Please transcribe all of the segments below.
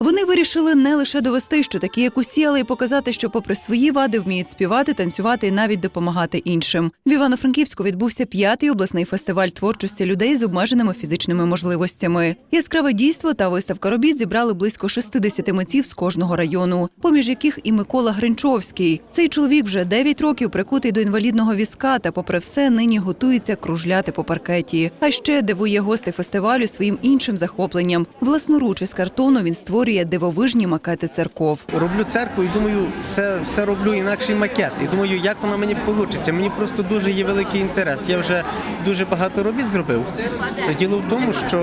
Вони вирішили не лише довести, що такі, як усі, але й показати, що, попри свої вади, вміють співати, танцювати і навіть допомагати іншим. В Івано-Франківську відбувся п'ятий обласний фестиваль творчості людей з обмеженими фізичними можливостями. Яскраве дійство та виставка робіт зібрали близько 60 митців з кожного району, поміж яких і Микола Гринчовський. Цей чоловік вже 9 років прикутий до інвалідного візка та, попри все, нині готується кружляти по паркеті. А ще дивує гостей фестивалю своїм іншим захопленням. Власноруч із картону він створює дивовижні макети церков. Роблю церкву і думаю, все, все роблю інакший макет. І думаю, як воно мені вийде. Мені просто дуже є великий інтерес. Я вже дуже багато робіт зробив. Та діло в тому, що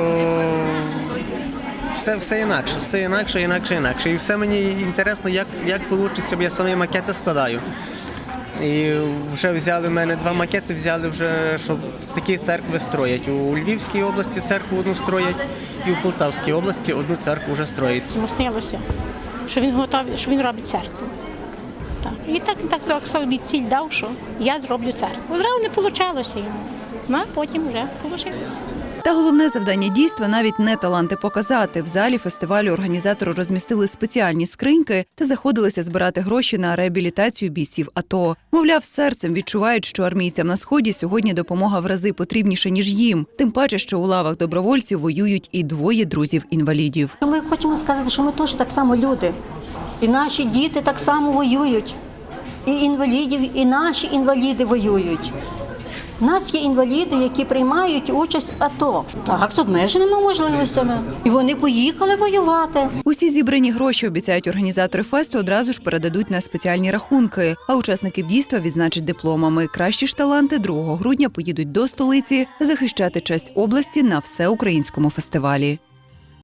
все, все інакше, все інакше, інакше, інакше. І все мені інтересно, як, як вийде, бо я самі макети складаю. І вже взяли в мене два макети, взяли вже, щоб такі церкви строять. У Львівській області церкву одну строять, і у Полтавській області одну церкву вже строять. Йому снилося, що він готовий, що він робить церкву. Так. І так, так, так собі ціль дав, що я зроблю церкву. Зразу не вийшло йому. Ну, а потім вже вийшло. Та головне завдання дійства навіть не таланти показати. В залі фестивалю організатори розмістили спеціальні скриньки та заходилися збирати гроші на реабілітацію бійців. АТО. мовляв, серцем відчувають, що армійцям на сході сьогодні допомога в рази потрібніша ніж їм. Тим паче, що у лавах добровольців воюють і двоє друзів-інвалідів. Ми хочемо сказати, що ми теж так само люди. І наші діти так само воюють. І інвалідів, і наші інваліди воюють. У нас є інваліди, які приймають участь в АТО. Так, з обмеженими можливостями. І вони поїхали воювати. Усі зібрані гроші обіцяють організатори фесту одразу ж передадуть на спеціальні рахунки. А учасників дійства відзначать дипломами. Кращі ж таланти 2 грудня поїдуть до столиці захищати честь області на всеукраїнському фестивалі.